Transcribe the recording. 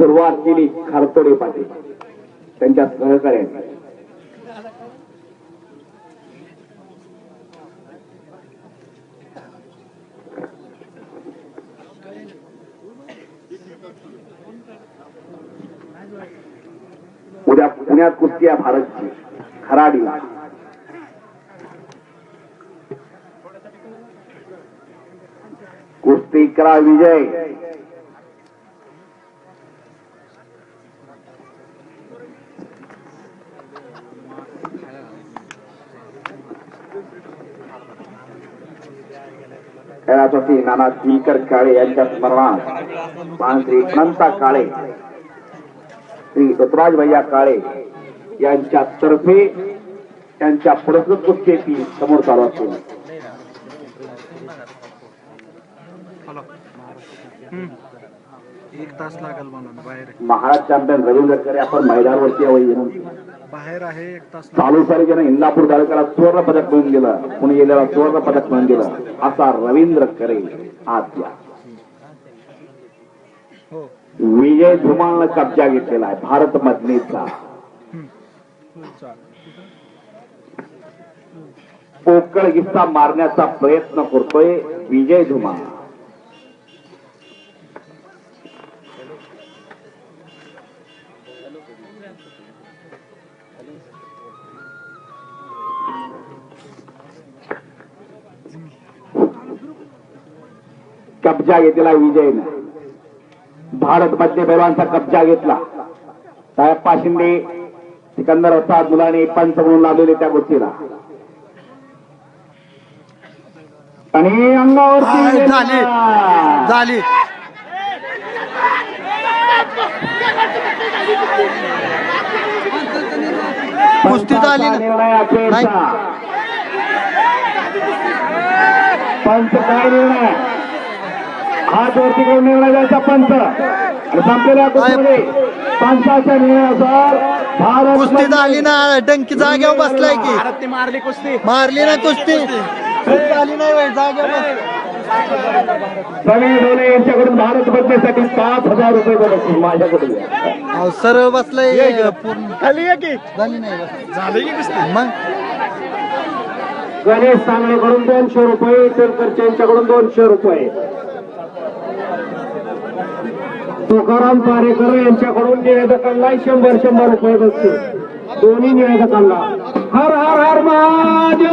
सुरुवात केली खारतोडे पाटील. त्यांच्या सहकार्याने. उद्या पुण्यात कुस्ती आहे भारतची खराडी. कुस्ती करा विजय. कैलासवासी नाना दिनकर काळे यांच्या स्मरणात श्री अनंता काळे श्री ऋतुराज भैया काळे यांच्या तर्फे त्यांच्या पुरस्कृत समोर चालू असतील एक तास लागेल महाराज चॅम्पियन रवींद्र करे आपण मैदानावरती यावं बाहेर आहे एक तास चालू सारीच्यानं इंदापूर तालुक्याला सुवर्ण पदक मिळून गेलं पुणे जिल्ह्याला सुवर्ण पदक मिळून गेलं असा रवींद्र करे आद्या. हो. विजय धुमाळनं कब्जा घेतलेला आहे भारत मधलीचा पोकळ गिस्सा मारण्याचा प्रयत्न करतोय विजय धुमाळ कब्जा घेतला विजयनं भारत मधले पैलवानचा कब्जा घेतला. साहेब पाशिंदे सिकंदर वसाद मुलाने पंच म्हणून लाभलेले त्या गोष्टीला. आणि अंगावरती. झाली. झाली. कुस्ती झाली पंचाचा ना. निर्णय अखेरचा. पंच काय निर्णय? हात वरती करून निर्णय द्यायचा पंच आणि संपलेल्या कुस्तीमध्ये पंचाच्या निर्णयानुसार भारत कुस्ती झाली ना डंकी जाग्यावर बसलाय की. मारली कुस्ती. मारली ना कुस्ती. कुस्ती झाली नाही वय जाग्यावर बसलाय. समीर ढोले यांच्याकडून भारत बदलेसाठी पाच हजार रुपये बघतील माझ्याकडून. अहो, सरळ बसलाय. पूर्ण. खाली ये की. झाली नाही बस. झाली की कुस्ती. मग? गणेश सांगळेकडून दोनशे रुपये तेलकरच्या यांच्याकडून दोनशे रुपये. तुकाराम पारेकर यांच्याकडून निवेदकांना शंभर शंभर रुपये बसतील. दोन्ही निवेदकांना. हर हर हर महादेव!